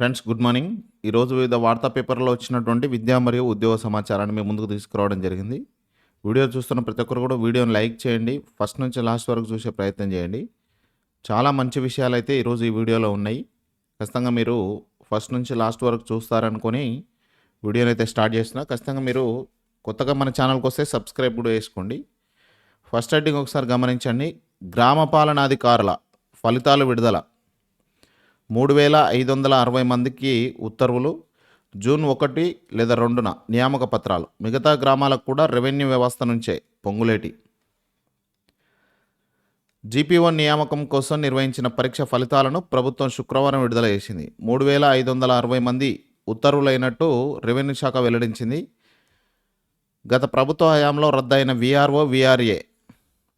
Friends good morning ఈరోజు వివిధ వార్తా పేపర్లో వచ్చినటువంటి విద్యా మరియు ఉద్యోగ సమాచారాన్ని మేము ముందుకు తీసుకురావడం జరిగింది. వీడియో చూస్తున్న ప్రతి ఒక్కరు కూడా వీడియోని లైక్ చేయండి. ఫస్ట్ నుంచి లాస్ట్ వరకు చూసే ప్రయత్నం చేయండి. చాలా మంచి విషయాలు అయితే ఈరోజు ఈ వీడియోలో ఉన్నాయి. ఖచ్చితంగా మీరు ఫస్ట్ నుంచి లాస్ట్ వరకు చూస్తారనుకొని వీడియోని అయితే స్టార్ట్ చేస్తున్నా. ఖచ్చితంగా మీరు కొత్తగా మన ఛానల్కి వస్తే సబ్స్క్రైబ్ కూడా చేసుకోండి. ఫస్ట్ హెడ్డింగ్ ఒకసారి గమనించండి. గ్రామ పాలనాధికారుల ఫలితాలు విడుదల. మూడు వేల ఐదు వందల అరవై మందికి ఉత్తర్వులు జూన్ ఒకటి లేదా రెండున నియామక పత్రాలు. మిగతా గ్రామాలకు కూడా రెవెన్యూ వ్యవస్థ నుంచే పొంగులేటి. జీపీఓ నియామకం కోసం నిర్వహించిన పరీక్ష ఫలితాలను ప్రభుత్వం శుక్రవారం విడుదల చేసింది. మూడు వేల ఐదు వందల అరవై మంది ఉత్తర్వులైనట్టు రెవెన్యూ శాఖ వెల్లడించింది. గత ప్రభుత్వ హయాంలో రద్దయిన విఆర్ఓ విఆర్ఏ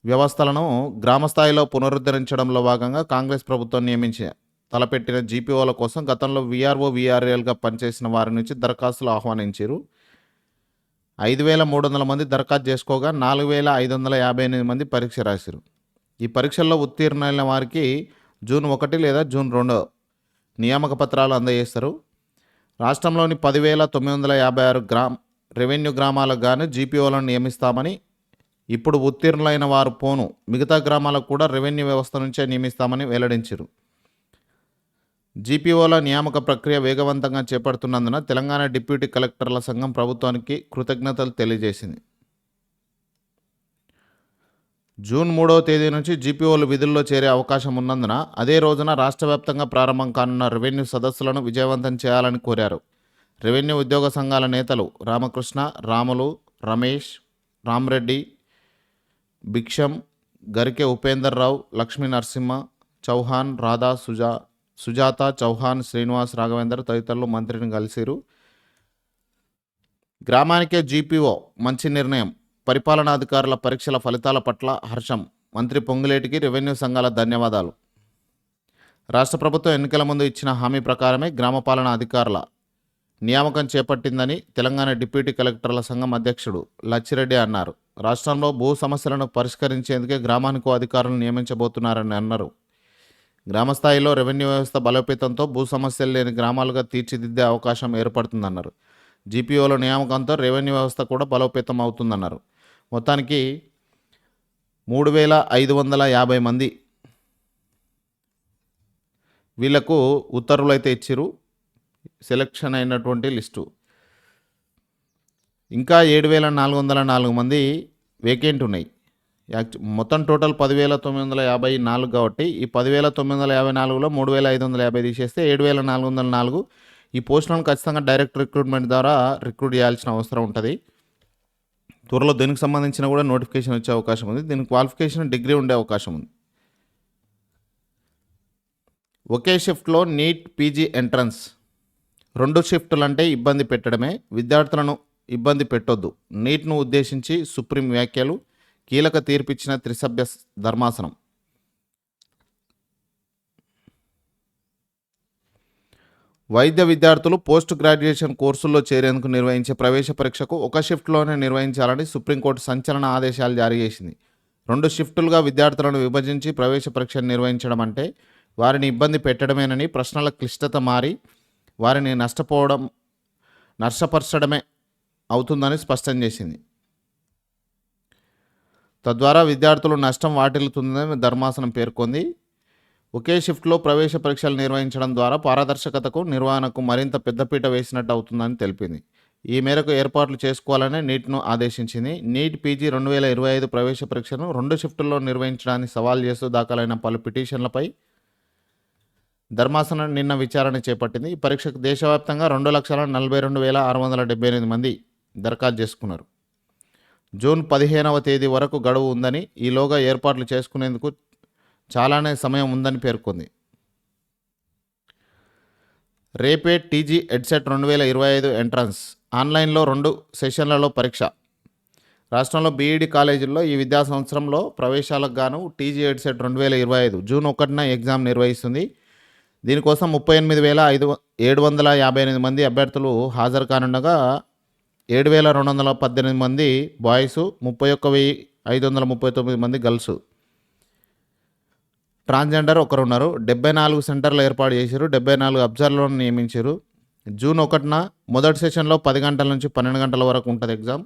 వ్యవస్థలను గ్రామస్థాయిలో పునరుద్ధరించడంలో భాగంగా కాంగ్రెస్ ప్రభుత్వం నియమించి తలపెట్టిన జీపీఓల కోసం గతంలో వీఆర్ఓ విఆర్ఏలుగా పనిచేసిన వారి నుంచి దరఖాస్తులు ఆహ్వానించారు. ఐదు వేల మూడు వందల మంది దరఖాస్తు చేసుకోగా నాలుగు వేల ఐదు వందల యాభై ఎనిమిది మంది పరీక్ష రాశారు. ఈ పరీక్షల్లో ఉత్తీర్ణులైన వారికి జూన్ ఒకటి లేదా జూన్ రెండు నియామక పత్రాలు అందజేస్తారు. రాష్ట్రంలోని పదివేల తొమ్మిది వందల యాభై ఆరు గ్రామ్ రెవెన్యూ గ్రామాలకు గాను జీపీఓలను నియమిస్తామని ఇప్పుడు ఉత్తీర్ణులైన వారు పోను మిగతా గ్రామాలకు కూడా రెవెన్యూ వ్యవస్థ నుంచే నియమిస్తామని వెల్లడించారు. జీపీఓల నియామక ప్రక్రియ వేగవంతంగా చేపడుతున్నందున తెలంగాణ డిప్యూటీ కలెక్టర్ల సంఘం ప్రభుత్వానికి కృతజ్ఞతలు తెలియజేసింది. జూన్ మూడవ తేదీ నుంచి జీపీఓలు విధుల్లో చేరే అవకాశం ఉన్నందున అదే రోజున రాష్ట్ర వ్యాప్తంగా ప్రారంభం కానున్న రెవెన్యూ సదస్సులను విజయవంతం చేయాలని కోరారు. రెవెన్యూ ఉద్యోగ సంఘాల నేతలు రామకృష్ణ రాములు రమేష్ రామ్రెడ్డి భిక్షం గరికె ఉపేందర్ రావు లక్ష్మీ నరసింహ చౌహాన్ రాధా సుజా సుజాత చౌహాన్ శ్రీనివాస్ రాఘవేందర్ తదితరులు మంత్రిని కలిసిరు గ్రామానికే జీపీఓ మంచి నిర్ణయం. పరిపాలనాధికారుల పరీక్షల ఫలితాల పట్ల హర్షం. మంత్రి పొంగులేటికి రెవెన్యూ సంఘాల ధన్యవాదాలు. రాష్ట్ర ప్రభుత్వం ఎన్నికల ముందు ఇచ్చిన హామీ ప్రకారమే గ్రామపాలన అధికారుల నియామకం చేపట్టిందని తెలంగాణ డిప్యూటీ కలెక్టర్ల సంఘం అధ్యక్షుడు లచ్చిరెడ్డి అన్నారు. రాష్ట్రంలో భూ సమస్యలను పరిష్కరించేందుకే గ్రామానికి అధికారులను నియమించబోతున్నారని అన్నారు. గ్రామస్థాయిలో రెవెన్యూ వ్యవస్థ బలోపేతంతో భూ సమస్యలు లేని గ్రామాలుగా తీర్చిదిద్దే అవకాశం ఏర్పడుతుందన్నారు. జీపీఓల నియామకంతో రెవెన్యూ వ్యవస్థ కూడా బలోపేతం అవుతుందన్నారు మొత్తానికి మూడు వేల ఐదు వందల యాభై మంది వీళ్ళకు ఉత్తర్వులు అయితే ఇచ్చిరు సెలక్షన్ అయినటువంటి లిస్టు. ఇంకా ఏడు వేల నాలుగు వందల నాలుగు మంది వేకెంట్ ఉన్నాయి. యాక్చు మొత్తం టోటల్ పదివేల తొమ్మిది వందల యాభై నాలుగు కాబట్టి ఈ పదివేల తొమ్మిది వందల యాభై నాలుగులో మూడు వేల ఐదు వందల యాభై తీసేస్తే ఏడు వేల నాలుగు వందల నాలుగు. ఈ పోస్టులను ఖచ్చితంగా డైరెక్ట్ రిక్రూట్మెంట్ ద్వారా రిక్రూట్ చేయాల్సిన అవసరం ఉంటుంది. త్వరలో దీనికి సంబంధించిన కూడా నోటిఫికేషన్ వచ్చే అవకాశం ఉంది. దీనికి క్వాలిఫికేషన్ డిగ్రీ ఉండే అవకాశం ఉంది. ఒకే షిఫ్ట్లో నీట్ పీజీ ఎంట్రన్స్. రెండు షిఫ్టులు అంటే ఇబ్బంది పెట్టడమే. విద్యార్థులను ఇబ్బంది పెట్టొద్దు. నీట్ను ఉద్దేశించి సుప్రీం వ్యాఖ్యలు కీలక తీర్పిచ్చిన త్రిసభ్య ధర్మాసనం. వైద్య విద్యార్థులు పోస్ట్ గ్రాడ్యుయేషన్ కోర్సుల్లో చేరేందుకు నిర్వహించే ప్రవేశ పరీక్షకు ఒక షిఫ్ట్లోనే నిర్వహించాలని సుప్రీంకోర్టు సంచలన ఆదేశాలు జారీ చేసింది. రెండు షిఫ్టులుగా విద్యార్థులను విభజించి ప్రవేశ పరీక్షను నిర్వహించడం అంటే వారిని ఇబ్బంది పెట్టడమేనని ప్రశ్నల క్లిష్టత మారి వారిని నష్టపోవడం నష్టపరచడమే అవుతుందని స్పష్టం చేసింది. తద్వారా విద్యార్థులు నష్టం వాటిల్లుతుందని ధర్మాసనం పేర్కొంది. ఒకే షిఫ్ట్లో ప్రవేశ పరీక్షలు నిర్వహించడం ద్వారా పారదర్శకతకు నిర్వహణకు మరింత పెద్దపీట వేసినట్టు అవుతుందని తెలిపింది. ఈ మేరకు ఏర్పాట్లు చేసుకోవాలని నీట్ను ఆదేశించింది. నీట్ పీజీ రెండు వేల ఇరవై ఐదు ప్రవేశ పరీక్షను రెండు షిఫ్టుల్లో నిర్వహించడాన్ని సవాల్ చేస్తూ దాఖలైన పలు పిటిషన్లపై ధర్మాసనం నిన్న విచారణ చేపట్టింది. ఈ పరీక్షకు దేశవ్యాప్తంగా రెండు లక్షల నలభై రెండు వేల ఆరు వందల డెబ్బై ఎనిమిది మంది దరఖాస్తు చేసుకున్నారు. జూన్ పదిహేనవ తేదీ వరకు గడువు ఉందని ఈలోగా ఏర్పాట్లు చేసుకునేందుకు చాలానే సమయం ఉందని పేర్కొంది. రేపే టీజీ ఎడ్సెట్ రెండు వేల ఇరవై ఐదు ఎంట్రన్స్. ఆన్లైన్లో రెండు సెషన్లలో పరీక్ష. రాష్ట్రంలో బీఈడి కాలేజీల్లో ఈ విద్యా సంవత్సరంలో ప్రవేశాలకు గాను టీజీ ఎడ్సెట్ రెండు వేల ఇరవై ఐదు జూన్ ఒకటిన ఎగ్జామ్ నిర్వహిస్తుంది. దీనికోసం ముప్పై ఎనిమిది వేల ఐదు ఏడు వందల యాభై ఎనిమిది మంది అభ్యర్థులు హాజరు కానుండగా ఏడు వేల రెండు వందల పద్దెనిమిది మంది బాయ్స్ ముప్పై ఒక్క వెయ్యి ఐదు వందల ముప్పై తొమ్మిది మంది గర్ల్స్. ట్రాన్స్జెండర్ ఒకరు ఉన్నారు. డెబ్బై నాలుగు సెంటర్లు ఏర్పాటు చేశారు. డెబ్బై నాలుగు అబ్జర్వర్లను నియమించారు. జూన్ ఒకటిన మొదటి సెషన్లో పది గంటల నుంచి పన్నెండు గంటల వరకు ఉంటుంది ఎగ్జామ్.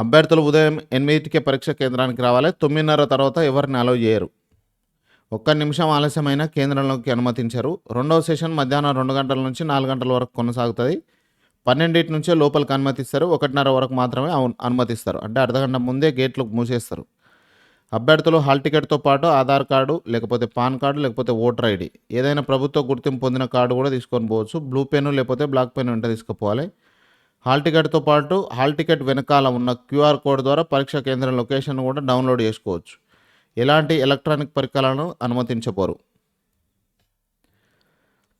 అభ్యర్థులు ఉదయం ఎనిమిదికే పరీక్ష కేంద్రానికి రావాలి. తొమ్మిదిన్నర తర్వాత ఎవరిని అలౌ చేయరు. ఒక్క నిమిషం ఆలస్యమైన కేంద్రంలోకి అనుమతించారు. రెండవ సెషన్ మధ్యాహ్నం రెండు గంటల నుంచి నాలుగు గంటల వరకు కొనసాగుతుంది. పన్నెండింటి నుంచే లోపలికి అనుమతిస్తారు. ఒకటిన్నర వరకు మాత్రమే అనుమతిస్తారు. అంటే అర్ధగంట ముందే గేట్లు మూసేస్తారు. అభ్యర్థులు హాల్ టికెట్తో పాటు ఆధార్ కార్డు లేకపోతే పాన్ కార్డు లేకపోతే ఓటర్ ఐడి. ఏదైనా ప్రభుత్వ గుర్తింపు పొందిన కార్డు కూడా తీసుకొని పోవచ్చు. బ్లూ పెన్ లేకపోతే బ్లాక్ పెన్ వెంట తీసుకుపోవాలి. హాల్ టికెట్తో పాటు హాల్ టికెట్ వెనకాల ఉన్న క్యూఆర్ కోడ్ ద్వారా పరీక్షా కేంద్రం లొకేషన్ కూడా డౌన్లోడ్ చేసుకోవచ్చు. ఎలాంటి ఎలక్ట్రానిక్ పరికరాలను అనుమతించబోరు?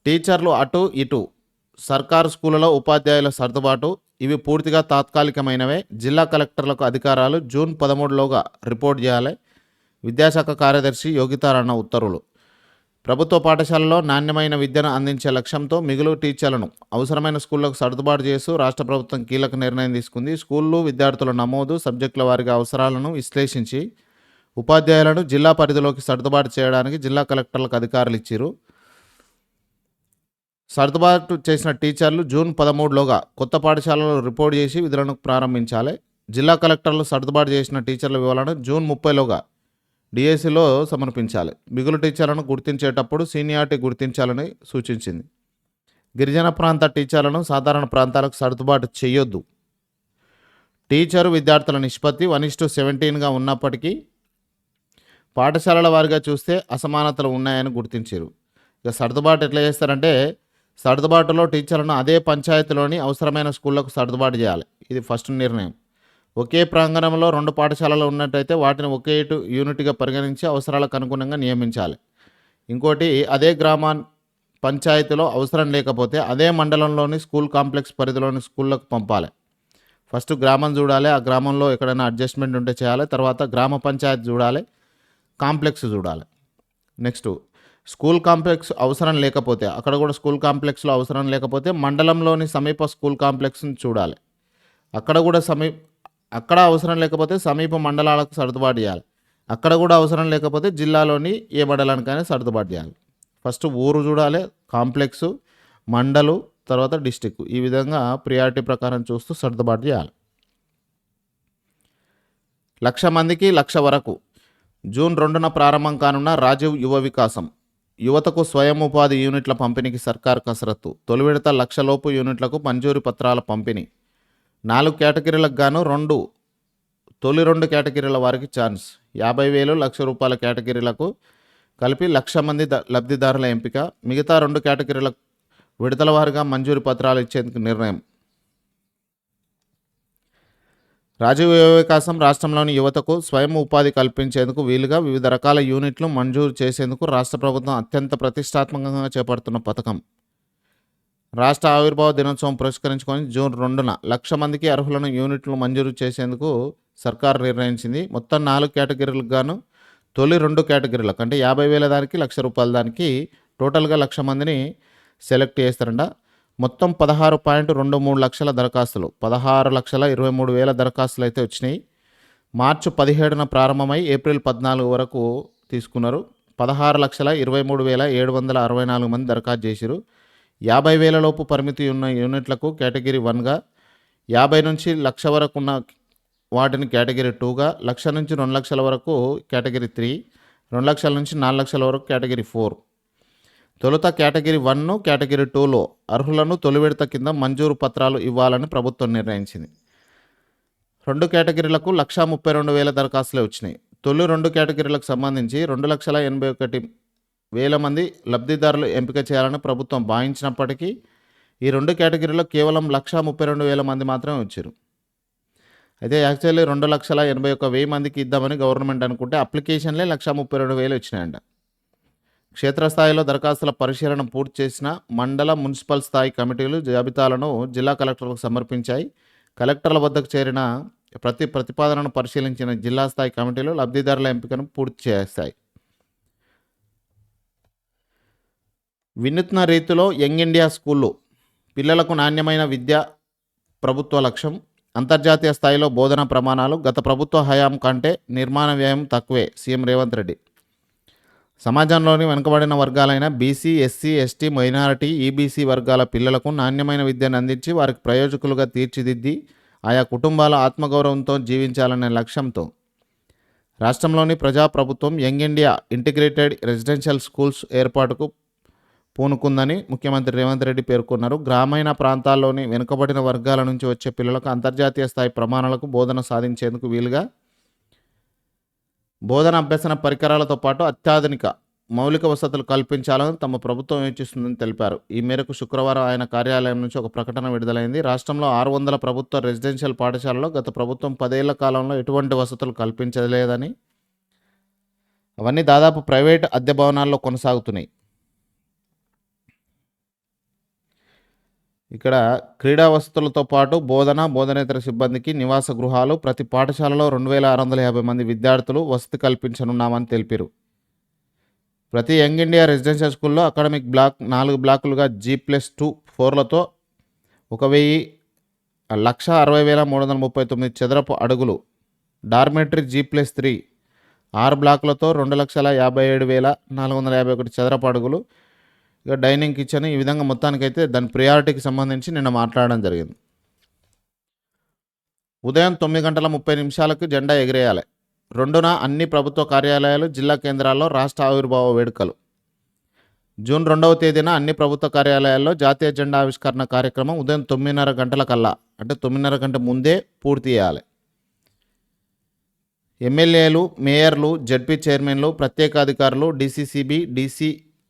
టీచర్లు అటు ఇటు. సర్కారు స్కూళ్ళలో ఉపాధ్యాయుల సర్దుబాటు ఇవి పూర్తిగా తాత్కాలికమైనవే. జిల్లా కలెక్టర్లకు అధికారాలు జూన్ పదమూడులోగా రిపోర్ట్ చేయాలి. విద్యాశాఖ కార్యదర్శి యోగితారన్న ఉత్తర్వులు. ప్రభుత్వ పాఠశాలలో నాణ్యమైన విద్యను అందించే లక్ష్యంతో మిగులు టీచర్లను అవసరమైన స్కూళ్ళకు సర్దుబాటు చేస్తూ రాష్ట్ర ప్రభుత్వం కీలక నిర్ణయం తీసుకుంది. స్కూళ్ళు విద్యార్థుల నమోదు సబ్జెక్టుల వారిగా అవసరాలను విశ్లేషించి ఉపాధ్యాయులను జిల్లా పరిధిలోకి సర్దుబాటు చేయడానికి జిల్లా కలెక్టర్లకు అధికారులు ఇచ్చారు. సర్దుబాటు చేసిన టీచర్లు జూన్ పదమూడులోగా కొత్త పాఠశాలలో రిపోర్ట్ చేసి విధులను ప్రారంభించాలి. జిల్లా కలెక్టర్లు సర్దుబాటు చేసిన టీచర్ల వివరాలను జూన్ ముప్పైలోగా డిఎస్సిలో సమర్పించాలి. మిగులు టీచర్లను గుర్తించేటప్పుడు సీనియారిటీ గుర్తించాలని సూచించింది. గిరిజన ప్రాంత టీచర్లను సాధారణ ప్రాంతాలకు సర్దుబాటు చేయొద్దు. టీచరు విద్యార్థుల నిష్పత్తి వన్ ఇస్టు సెవెంటీన్గా ఉన్నప్పటికీ పాఠశాలల వారిగా చూస్తే అసమానతలు ఉన్నాయని గుర్తించారు. ఇక సర్దుబాటు ఎట్లా చేస్తారంటే సర్దుబాటులో టీచర్లను అదే పంచాయతీలోని అవసరమైన స్కూళ్ళకు సర్దుబాటు చేయాలి. ఇది ఫస్ట్ నిర్ణయం. ఒకే ప్రాంగణంలో రెండు పాఠశాలలు ఉన్నట్టయితే వాటిని ఒకే ఇటు యూనిట్గా పరిగణించి అవసరాలకు అనుగుణంగా నియమించాలి. ఇంకోటి అదే గ్రామా పంచాయతీలో అవసరం లేకపోతే అదే మండలంలోని స్కూల్ కాంప్లెక్స్ పరిధిలోని స్కూళ్ళకు పంపాలి. ఫస్ట్ గ్రామం చూడాలి ఆ గ్రామంలో ఎక్కడైనా అడ్జస్ట్మెంట్ ఉంటే చేయాలి తర్వాత గ్రామ పంచాయతీ చూడాలి కాంప్లెక్స్ చూడాలి. నెక్స్ట్ స్కూల్ కాంప్లెక్స్ అవసరం లేకపోతే అక్కడ కూడా స్కూల్ కాంప్లెక్స్లో అవసరం లేకపోతే మండలంలోని సమీప స్కూల్ కాంప్లెక్స్ని చూడాలి. అక్కడ కూడా సమీ అక్కడ అవసరం లేకపోతే సమీప మండలాలకు సర్దుబాటు చేయాలి. అక్కడ కూడా అవసరం లేకపోతే జిల్లాలోని ఏ మండలానికైనా సర్దుబాటు చేయాలి. ఫస్ట్ ఊరు చూడాలి కాంప్లెక్స్ మండలు తర్వాత డిస్టిక్. ఈ విధంగా ప్రియారిటీ ప్రకారం చూస్తూ సర్దుబాటు చేయాలి. లక్ష మందికి లక్ష వరకు. జూన్ రెండున ప్రారంభం కానున్న రాజీవ్ యువ వికాసం. యువతకు స్వయం ఉపాధి యూనిట్ల పంపిణీకి సర్కార్ కసరత్తు. తొలి విడత లక్షలోపు యూనిట్లకు మంజూరు పత్రాల పంపిణీ. నాలుగు కేటగిరీలకు గాను రెండు తొలి రెండు కేటగిరీల వారికి ఛాన్స్. యాభై వేలు లక్ష రూపాయల కేటగిరీలకు కలిపి లక్ష మంది ద- లబ్ధిదారుల ఎంపిక. మిగతా రెండు కేటగిరీల విడతల వారిగా మంజూరు పత్రాలు ఇచ్చేందుకు నిర్ణయం. రాజీవ్ వికాసం రాష్ట్రంలోని యువతకు స్వయం ఉపాధి కల్పించేందుకు వీలుగా వివిధ రకాల యూనిట్లు మంజూరు చేసేందుకు రాష్ట్ర ప్రభుత్వం అత్యంత ప్రతిష్టాత్మకంగా చేపడుతున్న పథకం. రాష్ట్ర ఆవిర్భావ దినోత్సవం పురస్కరించుకొని జూన్ రెండున లక్ష మందికి అర్హులను యూనిట్లు మంజూరు చేసేందుకు సర్కార్ నిర్ణయించింది. మొత్తం నాలుగు కేటగిరీలకు గాను తొలి రెండు కేటగిరీలకు అంటే యాభై వేల దానికి లక్ష రూపాయల దానికి టోటల్గా లక్ష మందిని సెలెక్ట్ చేస్తారంట. మొత్తం పదహారు పాయింట్ రెండు మూడు లక్షల దరఖాస్తులు. పదహారు లక్షల ఇరవై మూడు వేల దరఖాస్తులు అయితే వచ్చినాయి. మార్చి పదిహేడున ప్రారంభమై ఏప్రిల్ పద్నాలుగు వరకు తీసుకున్నారు. పదహారు లక్షల ఇరవై మూడు వేల ఏడు వందల అరవై నాలుగు మంది దరఖాస్తు చేశారు యాభై వేల లోపు పరిమితి ఉన్న యూనిట్లకు కేటగిరీ వన్గా యాభై నుంచి లక్ష వరకు ఉన్న వాటిని కేటగిరీ టూగా లక్ష నుంచి రెండు లక్షల వరకు కేటగిరీ త్రీ రెండు లక్షల నుంచి నాలుగు లక్షల వరకు కేటగిరీ ఫోర్. తొలుత కేటగిరీ వన్ను కేటగిరీ టూలో అర్హులను తొలి విడత కింద మంజూరు పత్రాలు ఇవ్వాలని ప్రభుత్వం నిర్ణయించింది. రెండు కేటగిరీలకు లక్షా ముప్పై రెండు వేల దరఖాస్తులే వచ్చినాయి. తొలి రెండు కేటగిరీలకు సంబంధించి రెండు లక్షల ఎనభై ఒకటి వేల మంది లబ్ధిదారులు ఎంపిక చేయాలని ప్రభుత్వం భావించినప్పటికీ ఈ రెండు కేటగిరీలో కేవలం లక్షా ముప్పై రెండు వేల మంది మాత్రమే వచ్చారు. అయితే యాక్చువల్లీ రెండు లక్షల ఎనభై ఒక వెయ్యి మందికి ఇద్దామని గవర్నమెంట్ అనుకుంటే అప్లికేషన్లే లక్షా ముప్పై రెండు వేలు వచ్చినాయంట. క్షేత్రస్థాయిలో దరఖాస్తుల పరిశీలన పూర్తి చేసిన మండల మున్సిపల్ స్థాయి కమిటీలు జాబితాలను జిల్లా కలెక్టర్లకు సమర్పించాయి. కలెక్టర్ల వద్దకు చేరిన ప్రతి ప్రతిపాదనను పరిశీలించిన జిల్లా స్థాయి కమిటీలు లబ్ధిదారుల ఎంపికను పూర్తి చేస్తాయి వినూత్న రీతిలో యంగ్ ఇండియా స్కూళ్ళు పిల్లలకు నాణ్యమైన విద్య ప్రభుత్వ లక్ష్యం. అంతర్జాతీయ స్థాయిలో బోధన ప్రమాణాలు గత ప్రభుత్వ హయాం కంటే నిర్మాణ వ్యయం తక్కువే సీఎం రేవంత్ రెడ్డి. సమాజంలోని వెనుకబడిన వర్గాలైన BC SC ST minority EBC వర్గాల పిల్లలకు నాణ్యమైన విద్యను అందించి వారికి ప్రయోజకులుగా తీర్చిదిద్ది ఆయా కుటుంబాల ఆత్మగౌరవంతో జీవించాలనే లక్ష్యంతో రాష్ట్రంలోని ప్రజాప్రభుత్వం young India integrated residential schools ఏర్పాటుకు పూనుకుందని ముఖ్యమంత్రి రేవంత్ రెడ్డి పేర్కొన్నారు. గ్రామీణ ప్రాంతాల్లోని వెనుకబడిన వర్గాల నుంచి వచ్చే పిల్లలకు అంతర్జాతీయ స్థాయి ప్రమాణాలకు బోధన సాధించేందుకు వీలుగా బోధన అభ్యసన పరికరాలతో పాటు అత్యాధునిక మౌలిక వసతులు కల్పించాలని తమ ప్రభుత్వం యోచిస్తుందని తెలిపారు. ఈ మేరకు శుక్రవారం ఆయన కార్యాలయం నుంచి ఒక ప్రకటన విడుదలైంది. రాష్ట్రంలో ఆరు వందల ప్రభుత్వ రెసిడెన్షియల్ పాఠశాలలో గత ప్రభుత్వం పదేళ్ళ కాలంలో ఎటువంటి వసతులు కల్పించలేదని అవన్నీ దాదాపు ప్రైవేట్ అద్దె భవనాల్లో కొనసాగుతున్నాయి. ఇక్కడ క్రీడా వసతులతో పాటు బోధన బోధనేతర సిబ్బందికి నివాస గృహాలు ప్రతి పాఠశాలలో రెండు వేల ఆరు వందల యాభై మంది విద్యార్థులు వసతి కల్పించనున్నామని తెలిపారు. ప్రతి యంగ్ ఇండియా రెసిడెన్షియల్ స్కూల్లో అకాడమిక్ బ్లాక్ నాలుగు బ్లాకులుగా జీ ప్లస్ టూ ఫోర్లతో ఒక వెయ్యి లక్ష అరవై వేల మూడు వందల ముప్పై తొమ్మిది చదరపు అడుగులు డార్మెటరీ జీ ప్లస్ త్రీ ఆరు బ్లాకులతో రెండు లక్షల యాభై ఏడు వేల నాలుగు వందల యాభై ఒకటి చదరపు అడుగులు ఇక డైనింగ్ కిచెన్ ఈ విధంగా మొత్తానికైతే దాని ప్రియారిటీకి సంబంధించి నిన్న మాట్లాడడం జరిగింది. ఉదయం తొమ్మిది గంటల ముప్పై నిమిషాలకు జెండా ఎగిరేయాలి. రెండున అన్ని ప్రభుత్వ కార్యాలయాలు జిల్లా కేంద్రాల్లో రాష్ట్ర ఆవిర్భావ వేడుకలు. జూన్ రెండవ తేదీన అన్ని ప్రభుత్వ కార్యాలయాల్లో జాతీయ జెండా ఆవిష్కరణ కార్యక్రమం ఉదయం తొమ్మిదిన్నర గంటల కల్లా అంటే తొమ్మిదిన్నర గంట ముందే పూర్తి చేయాలి. ఎమ్మెల్యేలు మేయర్లు జడ్పీ చైర్మన్లు ప్రత్యేక అధికారులు డీసీసీబీ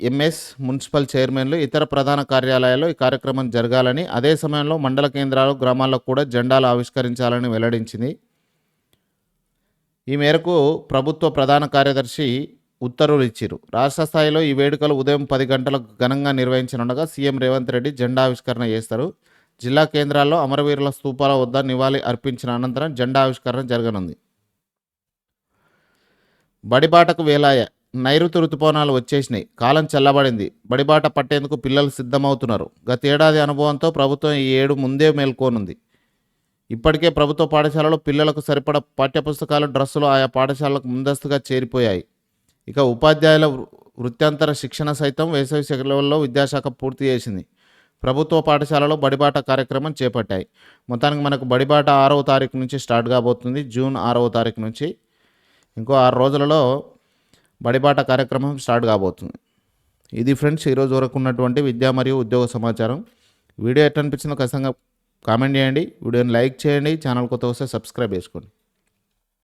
ఎంఎస్ మున్సిపల్ చైర్మన్లు ఇతర ప్రధాన కార్యాలయాల్లో ఈ కార్యక్రమం జరగాలని అదే సమయంలో మండల కేంద్రాలు గ్రామాల్లో కూడా జెండాలు ఆవిష్కరించాలని వెల్లడించింది. ఈ మేరకు ప్రభుత్వ ప్రధాన కార్యదర్శి ఉత్తర్వులు ఇచ్చారు. రాష్ట్ర స్థాయిలో ఈ వేడుకలు ఉదయం పది గంటలకు ఘనంగా నిర్వహించనుండగా సీఎం రేవంత్ రెడ్డి జెండా ఆవిష్కరణ చేస్తారు. జిల్లా కేంద్రాల్లో అమరవీరుల స్తూపాల వద్ద నివాళి అర్పించిన అనంతరం జెండా ఆవిష్కరణ జరగనుంది. బడిబాటకు వేలాయ నైరుతి ఋతుపవనాలు వచ్చేసినాయి. కాలం చల్లబడింది. బడిబాట పట్టేందుకు పిల్లలు సిద్ధమవుతున్నారు. గత ఏడాది అనుభవంతో ప్రభుత్వం ఈ ఏడు ముందే మేల్కోనుంది. ఇప్పటికే ప్రభుత్వ పాఠశాలలో పిల్లలకు సరిపడ పాఠ్యపుస్తకాలు డ్రస్సులు ఆయా పాఠశాలలకు ముందస్తుగా చేరిపోయాయి. ఇక ఉపాధ్యాయుల వృ- వృత్యంతర శిక్షణ సైతం వేసవి సెలవుల్లో విద్యాశాఖ పూర్తి చేసింది. ప్రభుత్వ పాఠశాలలో బడిబాట కార్యక్రమం చేపట్టాయి. మొత్తానికి మనకు బడిబాట ఆరవ తారీఖు నుంచి స్టార్ట్ కాబోతుంది. జూన్ ఆరవ తారీఖు నుంచి. ఇంకో ఆరు రోజులలో బడిబాట కార్యక్రమం స్టార్ట్ కాబోతుంది. ఇది ఫ్రెండ్స్ ఈరోజు వరకు ఉన్నటువంటి విద్యా మరియు ఉద్యోగ సమాచారం. వీడియో ఎట్లా అనిపించిందో ఖచ్చితంగా కామెంట్ చేయండి. వీడియోని లైక్ చేయండి. ఛానల్ కొత్త వస్తే సబ్స్క్రైబ్ చేసుకోండి.